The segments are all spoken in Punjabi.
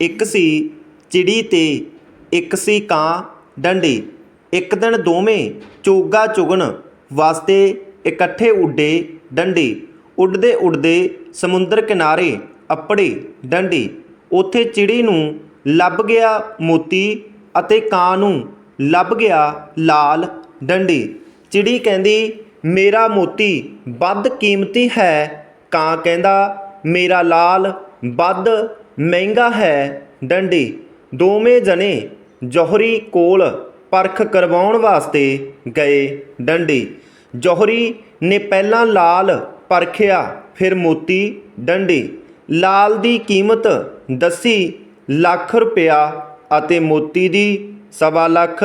ਇੱਕ ਸੀ ਚਿੜੀ ਤੇ, ਇੱਕ ਸੀ ਕਾਂ, ਡੰਡੀ। ਇੱਕ ਦਿਨ ਦੋਵੇਂ ਚੋਗਾ ਚੁਗਣ ਵਾਸਤੇ ਇਕੱਠੇ ਉੱਡੇ ਡੰਡੀ। ਉੱਡਦੇ ਉੱਡਦੇ ਸਮੁੰਦਰ ਕਿਨਾਰੇ ਅੱਪੜੇ ਡੰਡੀ। ਉੱਥੇ ਚਿੜੀ ਨੂੰ ਲੱਭ ਗਿਆ ਮੋਤੀ ਅਤੇ ਕਾਂ ਨੂੰ ਲੱਭ ਗਿਆ ਲਾਲ ਡੰਡੀ। ਚਿੜੀ ਕਹਿੰਦੀ, ਮੇਰਾ ਮੋਤੀ ਵੱਧ ਕੀਮਤੀ ਹੈ। ਕਾਂ ਕਹਿੰਦਾ, ਮੇਰਾ ਲਾਲ ਵੱਧ ਮਹਿੰਗਾ ਹੈ ਡੰਡੀ। ਦੋਵੇਂ ਜਣੇ ਜੋਹਰੀ ਕੋਲ ਪਰਖ ਕਰਵਾਉਣ ਵਾਸਤੇ ਗਏ ਡੰਡੀ। ਜੋਹਰੀ ਨੇ ਪਹਿਲਾਂ ਲਾਲ ਪਰਖਿਆ, ਫਿਰ ਮੋਤੀ ਡੰਡੀ। ਲਾਲ ਦੀ ਕੀਮਤ ਦੱਸੀ ਲੱਖ ਰੁਪਇਆ ਅਤੇ ਮੋਤੀ ਦੀ ਸਵਾ ਲੱਖ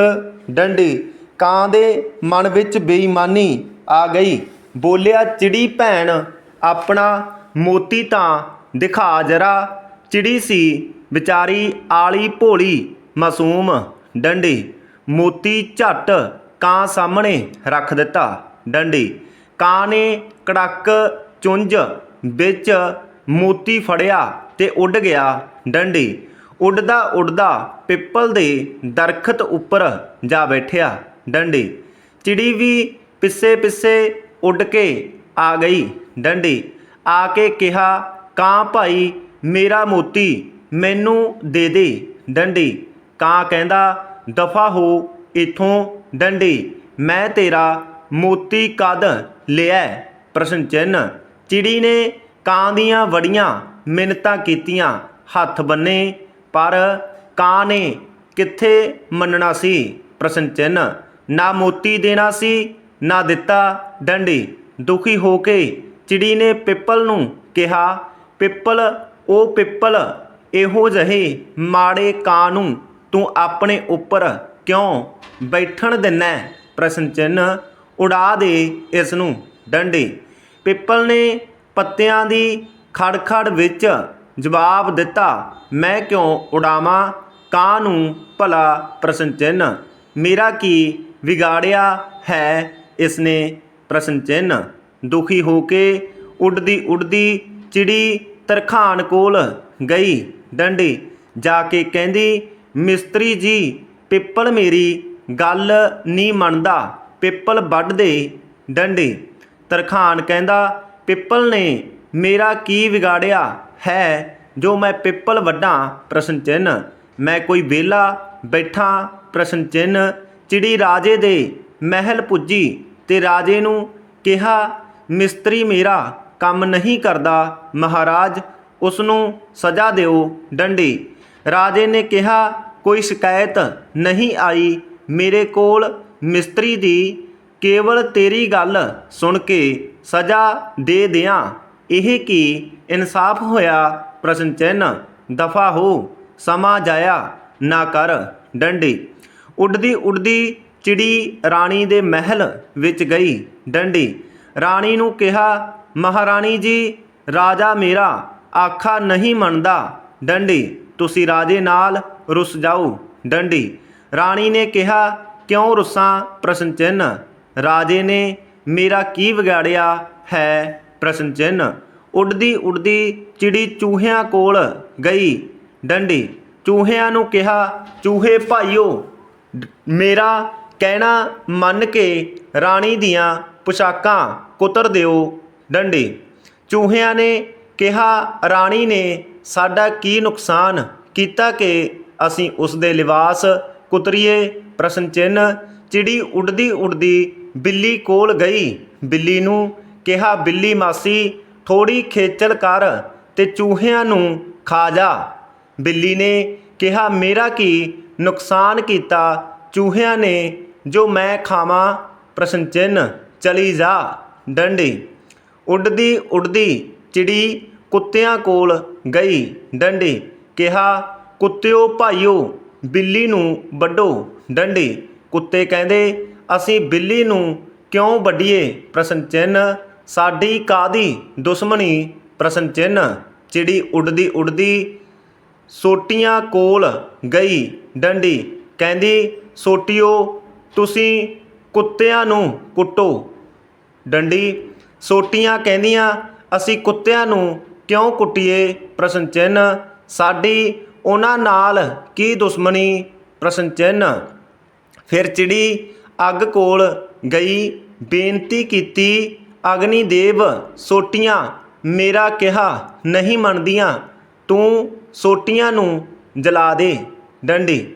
ਡੰਡੀ। ਕਾਂ ਦੇ ਮਨ ਵਿੱਚ ਬੇਈਮਾਨੀ ਆ ਗਈ। ਬੋਲਿਆ, ਚਿੜੀ ਭੈਣ, ਆਪਣਾ ਮੋਤੀ ਤਾਂ ਦਿਖਾ ਜਰਾ। ਚਿੜੀ ਸੀ, ਵਿਚਾਰੀ ਆਲੀ ਭੋਲੀ, ਮਾਸੂਮ, ਡੰਡੀ, ਮੋਤੀ ਝੱਟ, ਕਾਂ ਸਾਹਮਣੇ ਰੱਖ ਦਿੱਤਾ, ਡੰਡੀ। ਕਾਂ ਨੇ ਕੜਕ, ਚੁੰਝ, ਵਿੱਚ ਮੋਤੀ ਫੜਿਆ ਤੇ ਉੱਡ ਗਿਆ, ਡੰਡੀ। ਉੱਡਦਾ ਉੱਡਦਾ ਪਿੱਪਲ ਦੇ ਦਰਖਤ ਉੱਪਰ ਜਾ ਬੈਠਿਆ, ਡੰਡੀ। ਚਿੜੀ ਵੀ ਪਿੱਛੇ ਪਿੱਛੇ ਉੱਡ ਕੇ ਆ ਗਈ, ਡੰਡੀ। ਆ ਕੇ ਕਿਹਾ, ਕਾਂ ਭਾਈ ਮੇਰਾ ਮੋਤੀ, ਮੈਨੂੰ ਦੇ ਦੇ, ਡੰਡੀ। ਕਾਂ ਕਹਿੰਦਾ, ਦਫਾ ਹੋ ਇਥੋਂ, ਡੰਡੀ, ਮੈਂ ਤੇਰਾ ਮੋਤੀ ਕਦ ਲਿਆ ਪ੍ਰਸ਼ਨ ਚਿੰਨ ਚਿੜੀ ਨੇ ਕਾਂ ਦੀਆਂ ਵੜੀਆਂ ਮਿੰਨਤਾਂ ਕੀਤੀਆਂ, ਹੱਥ ਬੰਨੇ, ਪਰ ਕਾਂ ਨੇ ਕਿੱਥੇ ਮੰਨਣਾ ਸੀ? ਪ੍ਰਸ਼ਨ ਚਿੰਨ ਨਾ ਮੋਤੀ ਦੇਣਾ ਸੀ, ਨਾ ਦਿੱਤਾ, ਡੰਡੀ। ਦੁਖੀ ਹੋ ਕੇ ਚਿੜੀ ਨੇ ਪਿੱਪਲ ਨੂੰ ਕਿਹਾ, ਪਿੱਪਲ ਉਹ ਪਿੱਪਲ, ਇਹੋ ਜਿਹੇ ਮਾੜੇ ਕਾਂ ਨੂੰ ਤੂੰ ਆਪਣੇ ਉੱਪਰ ਕਿਉਂ ਬੈਠਣ ਦਿੰਨਾ? ਪ੍ਰਸ਼ਨ ਚਿੰਨ ਉਡਾ ਦੇ ਇਸ ਨੂੰ ਡੰਡੀ। ਪਿੱਪਲ ਨੇ ਪੱਤਿਆਂ ਦੀ ਖੜਖੜ ਵਿੱਚ ਜਵਾਬ ਦਿੱਤਾ, ਮੈਂ ਕਿਉਂ ਉਡਾਵਾਂ? ਕਾਂ ਨੂੰ ਭਲਾ? ਪ੍ਰਸ਼ਨ ਚਿੰਨ ਮੇਰਾ ਕੀ ਵਿਗਾੜਿਆ ਹੈ ਇਸਨੇ? ਪ੍ਰਸ਼ਨ ਚਿੰਨ ਦੁਖੀ ਹੋ ਕੇ ਉੱਡਦੀ ਉੱਡਦੀ ਚਿੜੀ ਤਰਖਾਨ ਕੋਲ ਗਈ ਡੰਡੀ। ਜਾ ਕੇ ਕਹਿੰਦੀ, ਮਿਸਤਰੀ ਜੀ, ਪਿੱਪਲ ਮੇਰੀ, ਗੱਲ ਨਹੀਂ ਮੰਨਦਾ, ਪਿੱਪਲ ਵੱਢ ਦੇ। ਡੰਡੀ। ਤਰਖਾਨ ਕਹਿੰਦਾ, ਪਿੱਪਲ ਨੇ ਮੇਰਾ ਕੀ ਵਿਗਾੜਿਆ ਹੈ ਜੋ ਮੈਂ ਪਿੱਪਲ ਵੱਢਾਂ? ਪ੍ਰਸ਼ਨ ਚਿੰਨ ਮੈਂ ਕੋਈ ਵਿਹਲਾ ਬੈਠਾ? ਪ੍ਰਸ਼ਨ ਚਿੰਨ ਚਿੜੀ ਰਾਜੇ ਦੇ ਮਹਿਲ ਪੁੱਜੀ ਤੇ ਰਾਜੇ ਨੂੰ ਕਿਹਾ, ਮਿਸਤਰੀ ਮੇਰਾ ਕੰਮ ਨਹੀਂ ਕਰਦਾ, ਮਹਾਰਾਜ ਉਸ ਨੂੰ ਸਜ਼ਾ ਦਿਓ, ਡੰਡੀ। ਰਾਜੇ ਨੇ ਕਿਹਾ, ਕੋਈ ਸ਼ਿਕਾਇਤ ਨਹੀਂ ਆਈ। ਮੇਰੇ ਕੋਲ ਮਿਸਤਰੀ ਦੀ ਕੇਵਲ ਤੇਰੀ ਗੱਲ ਸੁਣ ਕੇ ਸਜ਼ਾ ਦੇ ਦਿਆਂ। ਇਹ ਕੀ ਇਨਸਾਫ ਹੋਇਆ? ਪ੍ਰਸ਼ਨ ਚਿੰਨ ਦਫਾ ਹੋ, ਸਮਾਂ ਜਾਇਆ, ਨਾ ਕਰ, ਡੰਡੀ। ਉੱਡਦੀ ਉੱਡਦੀ ਚਿੜੀ ਰਾਣੀ ਦੇ ਮਹਿਲ ਵਿੱਚ ਗਈ, ਡੰਡੀ। ਰਾਣੀ ਨੂੰ ਕਿਹਾ ਮਹਾਰਾਣੀ ਜੀ, ਰਾਜਾ ਮੇਰਾ ਆਖਾ ਨਹੀਂ ਮੰਨਦਾ। ਡੰਡੀ, ਤੁਸੀਂ ਰਾਜੇ ਨਾਲ ਰੁੱਸ ਜਾਓ। ਡੰਡੀ, ਰਾਣੀ ਨੇ ਕਿਹਾ, ਕਿਉਂ ਰੁੱਸਾਂ? ਪ੍ਰਸ਼ਨ ਚਿੰਨ, ਰਾਜੇ ਨੇ ਮੇਰਾ ਕੀ ਵਿਗਾੜਿਆ ਹੈ? ਪ੍ਰਸ਼ਨ ਚਿੰਨ, ਉੱਡਦੀ ਉੱਡਦੀ ਚਿੜੀ ਚੂਹਿਆਂ ਕੋਲ ਗਈ। ਡੰਡੀ, ਚੂਹਿਆਂ ਨੂੰ ਕਿਹਾ, ਚੂਹੇ ਭਾਈਓ, ਮੇਰਾ ਕਹਿਣਾ ਮੰਨ ਕੇ ਰਾਣੀ ਦੀਆਂ ਪੁਸ਼ਾਕਾਂ ਕੁਤਰ ਦਿਓ। ਡੰਡੀ। ਚੂਹਿਆਂ ਨੇ ਕਿਹਾ, ਰਾਣੀ ਨੇ ਸਾਡਾ ਕੀ ਨੁਕਸਾਨ ਕੀਤਾ ਕਿ ਅਸੀਂ ਉਸ ਦੇ ਲਿਬਾਸ ਕੁਤਰੀਏ ਪ੍ਰਸ਼ਨ ਚਿੰਨ ਚਿੜੀ ਉੱਡਦੀ ਉੱਡਦੀ ਬਿੱਲੀ ਕੋਲ ਗਈ। ਬਿੱਲੀ ਨੂੰ ਕਿਹਾ, ਬਿੱਲੀ ਮਾਸੀ ਥੋੜੀ ਖੇਚਲ ਕਰ ਤੇ ਚੂਹਿਆਂ ਨੂੰ ਖਾ ਜਾ। ਬਿੱਲੀ ਨੇ ਕਿਹਾ, ਮੇਰਾ ਕੀ ਨੁਕਸਾਨ ਕੀਤਾ? ਚੂਹਿਆਂ ਨੇ ਜੋ ਮੈਂ ਖਾਵਾਂ ਪ੍ਰਸ਼ਨ ਚਿੰਨ ਚਲੀ ਜਾ। ਡੰਡੀ ਉੱਡਦੀ ਉੱਡਦੀ ਚਿੜੀ ਕੁੱਤਿਆਂ ਕੋਲ ਗਈ। ਡੰਡੀ ਕਿਹਾ, ਕੁੱਤਿਓ ਭਾਈਓ, ਬਿੱਲੀ ਨੂੰ ਵੱਢੋ। ਡੰਡੀ ਕੁੱਤੇ ਕਹਿੰਦੇ, ਅਸੀਂ ਬਿੱਲੀ ਨੂੰ ਕਿਉਂ ਵੱਢੀਏ? ਪ੍ਰਸ਼ਨ ਚਿੰਨ ਸਾਡੀ ਕਾਦੀ ਦੁਸ਼ਮਣੀ? ਪ੍ਰਸ਼ਨ ਚਿੰਨ ਚਿੜੀ ਉੱਡਦੀ ਉੱਡਦੀ ਸੋਟੀਆਂ ਕੋਲ ਗਈ। ਡੰਡੀ ਕਹਿੰਦੀ, ਸੋਟੀਓ, ਤੁਸੀਂ ਕੁੱਤਿਆਂ ਨੂੰ ਕੁੱਟੋ। ਡੰਡੀ ਸੋਟੀਆਂ ਕਹਿੰਦੀਆਂ, ਅਸੀਂ ਕੁੱਤਿਆਂ ਨੂੰ ਕਿਉਂ ਕੁੱਟੀਏ? ਪ੍ਰਸ਼ਨ ਚਿੰਨ ਸਾਡੀ, ਉਹਨਾਂ ਨਾਲ ਕੀ ਦੁਸ਼ਮਣੀ? ਪ੍ਰਸ਼ਨ ਚਿੰਨ੍ਹ। ਫਿਰ ਚਿੜੀ ਅੱਗ ਕੋਲ ਗਈ, ਬੇਨਤੀ ਕੀਤੀ ਅਗਨੀ ਦੇਵ ਸੋਟੀਆਂ ਮੇਰਾ ਕਿਹਾ, ਨਹੀਂ ਮੰਨਦੀਆਂ, ਤੂੰ ਸੋਟੀਆਂ ਨੂੰ ਜਲਾ ਦੇ। ਡੰਡੀ।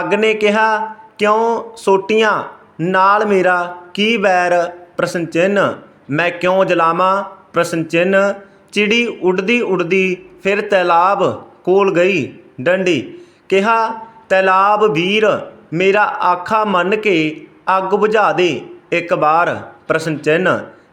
ਅੱਗ ਨੇ ਕਿਹਾ, ਕਿਉਂ ਸੋਟੀਆਂ? ਨਾਲ ਮੇਰਾ ਕੀ ਵੈਰ? ਪ੍ਰਸ਼ਨ ਚਿੰਨ੍ਹ। ਮੈਂ ਕਿਉਂ ਜਲਾਵਾਂ? ਪ੍ਰਸ਼ਨ ਚਿੰਨ੍ਹ ਚਿੜੀ ਉੱਡਦੀ ਉੱਡਦੀ ਫਿਰ ਤੈਲਾਬ ਕੋਲ ਗਈ। ਡੰਡੀ ਕਿਹਾ, ਤੈਲਾਬ ਵੀਰ, ਮੇਰਾ ਆਖਾ ਮੰਨ ਕੇ ਅੱਗ ਬੁਝਾ ਦੇ ਇੱਕ ਵਾਰ। ਪ੍ਰਸ਼ਨ ਚਿੰਨ੍ਹ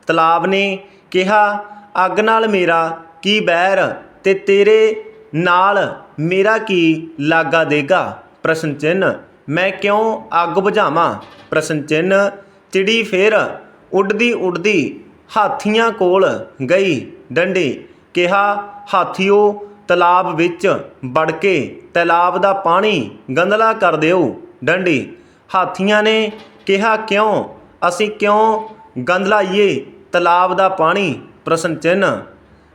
ਤਲਾਬ ਨੇ ਕਿਹਾ, ਅੱਗ ਨਾਲ ਮੇਰਾ ਕੀ ਬੈਰ ਤੇ ਤੇਰੇ ਨਾਲ ਮੇਰਾ ਕੀ ਲਾਗਾ ਦੇਗਾ? ਪ੍ਰਸ਼ਨ ਚਿੰਨ੍ਹ ਮੈਂ ਕਿਉਂ ਅੱਗ ਬੁਝਾਵਾਂ? ਪ੍ਰਸ਼ਨ ਚਿੰਨ੍ਹ ਚਿੜੀ ਫੇਰ ਉੱਡਦੀ ਉੱਡਦੀ ਹਾਥੀਆਂ ਕੋਲ ਗਈ ਡੰਡੇ। ਕਿਹਾ, ਹਾਥੀਓ, ਤਲਾਬ ਵਿੱਚ ਵੜ ਕੇ ਤਲਾਬ ਦਾ ਪਾਣੀ ਗੰਦਲਾ ਕਰ ਦਿਓ। ਡੰਡੀ। ਹਾਥੀਆਂ ਨੇ ਕਿਹਾ, ਕਿਉਂ? ਅਸੀਂ ਕਿਉਂ ਗੰਦਲਾਈਏ ਤਲਾਬ ਦਾ ਪਾਣੀ? ਪ੍ਰਸ਼ਨ ਚਿੰਨ੍ਹ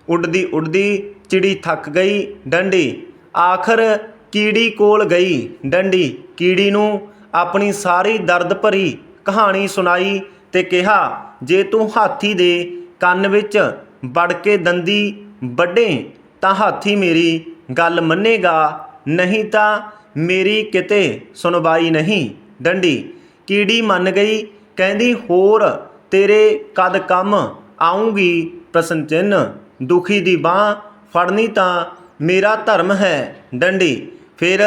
ਉੱਡਦੀ ਉੱਡਦੀ ਚਿੜੀ ਥੱਕ ਗਈ ਡੰਡੀ। ਆਖਰ ਕੀੜੀ ਕੋਲ ਗਈ ਡੰਡੀ। ਕੀੜੀ ਨੂੰ ਆਪਣੀ ਸਾਰੀ ਦਰਦ ਭਰੀ ਕਹਾਣੀ ਸੁਣਾਈ। ਤੇ ਕਿਹਾ, ਜੇ ਤੂੰ ਹਾਥੀ ਦੇ ਕੰਨ ਵਿੱਚ ਵੜ ਕੇ ਦੰਦੀ ਵੱਢੇ, ਤਾਂ ਹਾਥੀ ਮੇਰੀ ਗੱਲ ਮੰਨੇਗਾ। ਨਹੀਂ ਤਾਂ ਮੇਰੀ ਕਿਤੇ ਸੁਣਵਾਈ ਨਹੀਂ। ਡੰਡੀ ਕੀੜੀ ਮੰਨ ਗਈ, ਕਹਿੰਦੀ, ਹੋਰ ਤੇਰੇ ਕਦ ਕੰਮ ਆਉਂਗੀ ਪ੍ਰਸ਼ਨ ਚਿੰਨ੍ਹ ਦੁਖੀ ਦੀ ਬਾਹ ਫੜਨੀ ਤਾਂ ਮੇਰਾ ਧਰਮ ਹੈ। ਡੰਡੀ ਫਿਰ,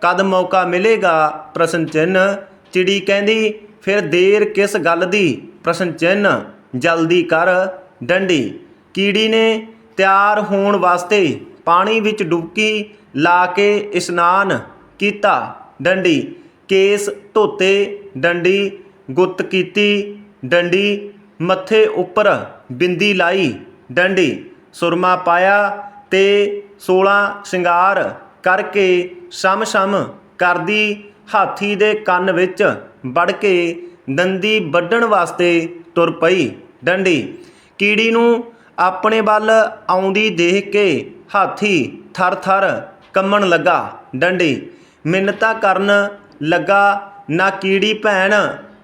ਕਦ ਮੌਕਾ ਮਿਲੇਗਾ ਪ੍ਰਸ਼ਨ ਚਿੰਨ੍ਹ ਚਿੜੀ ਕਹਿੰਦੀ ਫਿਰ ਦੇਰ ਕਿਸ ਗੱਲ ਦੀ? ਪ੍ਰਸ਼ਨ ਚਿੰਨ੍ਹ, ਜਲਦੀ ਕਰ, ਡੰਡੀ। ਕੀੜੀ ਨੇ ਤਿਆਰ ਹੋਣ ਵਾਸਤੇ ਪਾਣੀ ਵਿੱਚ ਡੁਬਕੀ ਲਾ ਕੇ ਇਸ਼ਨਾਨ ਕੀਤਾ। ਡੰਡੀ, ਕੇਸ ਧੋਤੇ। ਡੰਡੀ, ਗੁੱਤ ਕੀਤੀ। ਡੰਡੀ, ਮੱਥੇ ਉੱਪਰ ਬਿੰਦੀ ਲਾਈ। ਡੰਡੀ, ਸੁਰਮਾ ਪਾਇਆ ਤੇ 16 ਸ਼ਿੰਗਾਰ ਕਰਕੇ ਸ਼ਮ ਸ਼ਮ ਕਰਦੀ ਹਾਥੀ ਦੇ ਕੰਨ ਵਿੱਚ ਵੜ ਕੇ ਦੰਦੀ ਵੱਢਣ ਵਾਸਤੇ ਤੁਰ ਪਈ ਡੰਡੀ। ਕੀੜੀ ਨੂੰ ਆਪਣੇ ਵੱਲ ਆਉਂਦੀ ਦੇਖ ਕੇ ਹਾਥੀ ਥਰ-ਥਰ ਕੰਮਣ ਲੱਗਾ ਡੰਡੀ। ਮਿੰਨਤਾਂ ਕਰਨ ਲੱਗਾ, ਨਾ ਕੀੜੀ ਭੈਣ,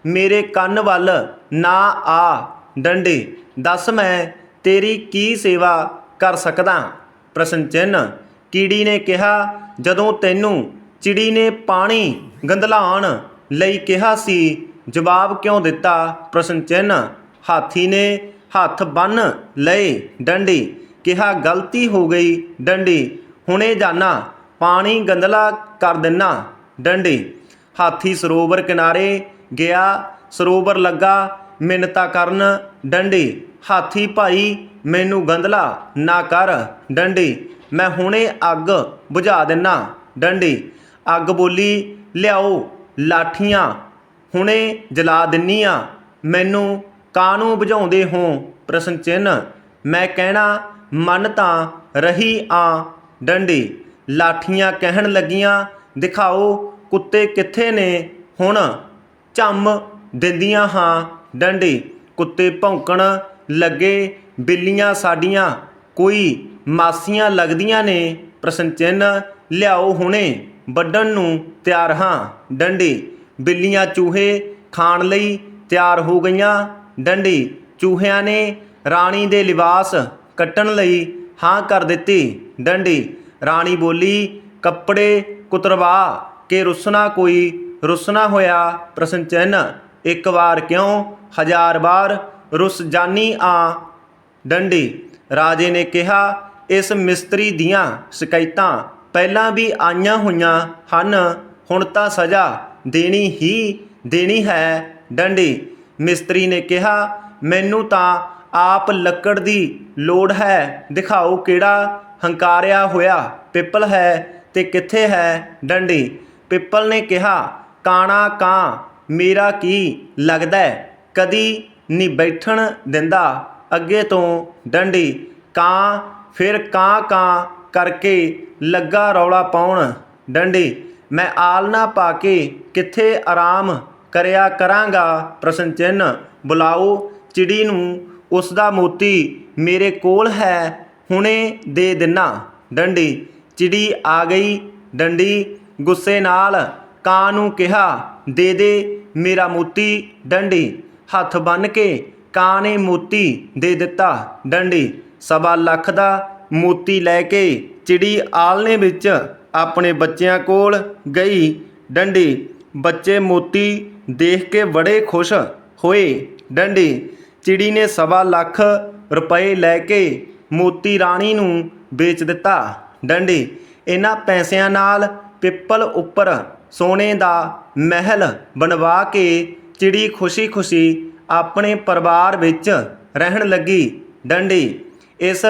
ਮੇਰੇ ਕੰਨ ਵੱਲ ਨਾ ਆ। ਡੰਡੀ, ਦੱਸ ਮੈਂ ਤੇਰੀ ਕੀ ਸੇਵਾ ਕਰ ਸਕਦਾ? ਪ੍ਰਸ਼ਨ ਚਿੰਨ੍ਹ। ਕੀੜੀ ਨੇ ਕਿਹਾ, ਜਦੋਂ ਤੈਨੂੰ ਚਿੜੀ ਨੇ ਪਾਣੀ ਗੰਧਲਾਉਣ ਲਈ ਕਿਹਾ ਸੀ, ਜਵਾਬ ਕਿਉਂ ਦਿੱਤਾ? ਪ੍ਰਸ਼ਨ ਚਿੰਨ੍ਹ। ਹਾਥੀ ਨੇ ਹੱਥ ਬੰਨ ਲਏ ਡੰਡੀ। ਕਿਹਾ, ਗਲਤੀ ਹੋ ਗਈ ਡੰਡੀ, ਹੁਣੇ ਜਾਣਾ ਪਾਣੀ ਗੰਧਲਾ ਕਰ ਦਿਨਾ ਡੰਡੀ। ਹਾਥੀ ਸਰੋਵਰ ਕਿਨਾਰੇ ਗਿਆ, ਸਰੋਵਰ ਲੱਗਾ, ਮਿੰਨਤਾ ਕਰਨ ਡੰਡੀ। ਹਾਥੀ ਭਾਈ, ਮੈਨੂੰ ਗੰਧਲਾ ਨਾ ਕਰ ਡੰਡੀ, ਮੈਂ ਹੁਣੇ ਅੱਗ ਬੁਝਾ ਦਿਨਾ ਡੰਡੀ। ਅੱਗ ਬੋਲੀ, ਲਿਆਓ ਲਾਠੀਆਂ, ਹੁਣੇ ਜਲਾ ਦਿੰਨੀਆਂ ਮੈਨੂੰ ਕਾਹਨੂੰ ਬੁਝਾਉਂਦੇ ਹੋ ਪ੍ਰਸ਼ਨ ਚਿੰਨ੍ਹ? ਮੈਂ ਕਹਿਣਾ, ਮਨ ਤਾਂ ਰਹੀ ਆ ਡੰਡੀ। ਲਾਠੀਆਂ ਕਹਿਣ ਲੱਗੀਆਂ, ਦਿਖਾਓ ਕੁੱਤੇ ਕਿੱਥੇ ਨੇ ਹੁਣ? ਝੰਮ ਦਿੰਦੀਆਂ ਹਾਂ ਡੰਡੀ। ਕੁੱਤੇ ਭੌਂਕਣ ਲੱਗੇ ਬਿੱਲੀਆਂ ਸਾਡੀਆਂ। ਕੋਈ ਮਾਸੀਆਂ ਲੱਗਦੀਆਂ ਨੇ? ਪ੍ਰਸ਼ਨ ਚਿੰਨ੍ਹ। ਲਿਆਓ ਹੁਣੇ ਵੱਢਣ ਨੂੰ ਤਿਆਰ ਹਾਂ। ਡੰਡੀ, ਬਿੱਲੀਆਂ ਚੂਹੇ ਖਾਣ ਲਈ ਤਿਆਰ ਹੋ ਗਈਆਂ। ਡੰਡੀ, ਚੂਹਿਆਂ ਨੇ ਰਾਣੀ ਦੇ ਲਿਬਾਸ ਕੱਟਣ ਲਈ ਹਾਂ ਕਰ ਦਿੱਤੀ। ਡੰਡੀ, ਰਾਣੀ ਬੋਲੀ, ਕੱਪੜੇ ਕੁਤਰਵਾ ਕੇ ਰੁੱਸਣਾ ਕੋਈ ਰੁੱਸਣਾ ਹੋਇਆ ਪ੍ਰਸ਼ਨ ਚਿੰਨ੍ਹ ਇੱਕ ਵਾਰ ਕਿਉਂ ਹਜ਼ਾਰ ਵਾਰ ਰੁੱਸ ਜਾਨੀ ਆ? ਡੰਡੀ, ਰਾਜੇ ਨੇ ਕਿਹਾ, ਇਸ ਮਿਸਤਰੀ ਦੀਆਂ ਸ਼ਿਕਾਇਤਾਂ ਪਹਿਲਾਂ ਵੀ ਆਈਆਂ ਹੋਈਆਂ ਹਨ, ਹੁਣ ਤਾਂ ਸਜ਼ਾ ਦੇਣੀ ਹੀ ਦੇਣੀ ਹੈ। ਡੰਡੀ ਮਿਸਤਰੀ ਨੇ ਕਿਹਾ, ਮੈਨੂੰ ਤਾਂ ਆਪ ਲੱਕੜ ਦੀ ਲੋੜ ਹੈ। ਦਿਖਾਓ ਕਿਹੜਾ ਹੰਕਾਰਿਆ ਹੋਇਆ ਪਿੱਪਲ ਹੈ ਤੇ ਕਿੱਥੇ ਹੈ? ਡੰਡੀ ਪਿੱਪਲ ਨੇ ਕਿਹਾ, ਕਾਣਾ ਕਾਂ, ਮੇਰਾ ਕੀ ਲੱਗਦਾ ਕਦੀ ਨਹੀਂ ਬੈਠਣ ਦਿੰਦਾ ਅੱਗੇ ਤੋਂ। ਡੰਡੀ ਕਾਂ, ਫਿਰ ਕਾਂ ਕਾਂ ਕਰਕੇ ਲੱਗਾ ਰੌਲਾ ਪਾਉਣ। ਡੰਡੀ, ਮੈਂ ਆਲਣਾ ਪਾ ਕੇ ਕਿੱਥੇ ਆਰਾਮ ਕਰਿਆ ਕਰਾਂਗਾ? ਪ੍ਰਸ਼ਨ ਚਿੰਨ੍ਹ, ਬੁਲਾਓ ਚਿੜੀ ਨੂੰ ਉਸ ਦਾ ਮੋਤੀ ਮੇਰੇ ਕੋਲ ਹੈ, ਹੁਣੇ ਦੇ ਦਿਨਾ। ਡੰਡੀ, ਚਿੜੀ ਆ ਗਈ। ਡੰਡੀ, ਗੁੱਸੇ ਨਾਲ ਕਾਂ ਨੂੰ ਕਿਹਾ, ਦੇ ਦੇ ਮੇਰਾ ਮੋਤੀ। ਡੰਡੀ, ਹੱਥ ਬੰਨ ਕੇ ਕਾਂ ਨੇ ਮੋਤੀ ਦੇ ਦਿੱਤਾ। ਡੰਡੀ, ਸਵਾ ਲੱਖ ਦਾ ਮੋਤੀ ਲੈ ਕੇ ਚਿੜੀ ਆਲਣੇ ਵਿੱਚ ਆਪਣੇ ਬੱਚਿਆਂ ਕੋਲ ਗਈ। ਡੰਡੀ, ਬੱਚੇ ਮੋਤੀ ਦੇਖ ਕੇ ਬੜੇ ਖੁਸ਼ ਹੋਏ। ਡੰਡੀ, ਚਿੜੀ ਨੇ ਸਵਾ ਲੱਖ ਰੁਪਏ ਲੈ ਕੇ ਮੋਤੀ ਰਾਣੀ ਨੂੰ ਵੇਚ ਦਿੱਤਾ। ਡੰਡੀ, ਇਹਨਾਂ ਪੈਸਿਆਂ ਨਾਲ ਪਿੱਪਲ ਉੱਪਰ ਸੋਨੇ ਦਾ ਮਹਿਲ ਬਣਵਾ ਕੇ ਚਿੜੀ ਖੁਸ਼ੀ-ਖੁਸ਼ੀ ਆਪਣੇ ਪਰਿਵਾਰ ਵਿੱਚ ਰਹਿਣ ਲੱਗੀ। ਡੰਡੀ, ਇਸ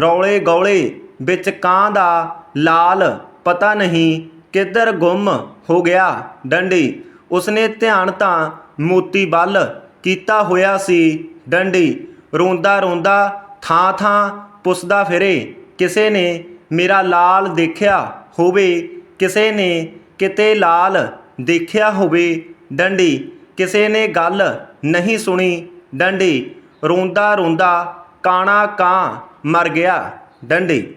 ਰੌਲੇ ਗੌਲੇ ਵਿੱਚ ਕਾਂ ਦਾ ਲਾਲ ਪਤਾ ਨਹੀਂ ਕਿੱਧਰ ਗੁੰਮ ਹੋ ਗਿਆ ਡੰਡੀ। ਉਸਨੇ ਧਿਆਨ ਤਾਂ ਮੋਤੀ ਵੱਲ ਕੀਤਾ ਹੋਇਆ ਸੀ। ਡੰਡੀ ਰੋਂਦਾ ਰੋਂਦਾ ਥਾਂ ਥਾਂ ਪੁੱਛਦਾ ਫਿਰੇ, ਕਿਸੇ ਨੇ ਮੇਰਾ ਲਾਲ ਦੇਖਿਆ ਹੋਵੇ, ਕਿਸੇ ਨੇ ਕਿਤੇ ਲਾਲ ਦੇਖਿਆ ਹੋਵੇ। ਡੰਡੀ ਕਿਸੇ ਨੇ ਗੱਲ ਨਹੀਂ ਸੁਣੀ। ਡੰਡੀ ਰੋਂਦਾ ਰੋਂਦਾ ਕਾਣਾ ਕਾਂ ਮਰ ਗਿਆ ਡੰਡੀ।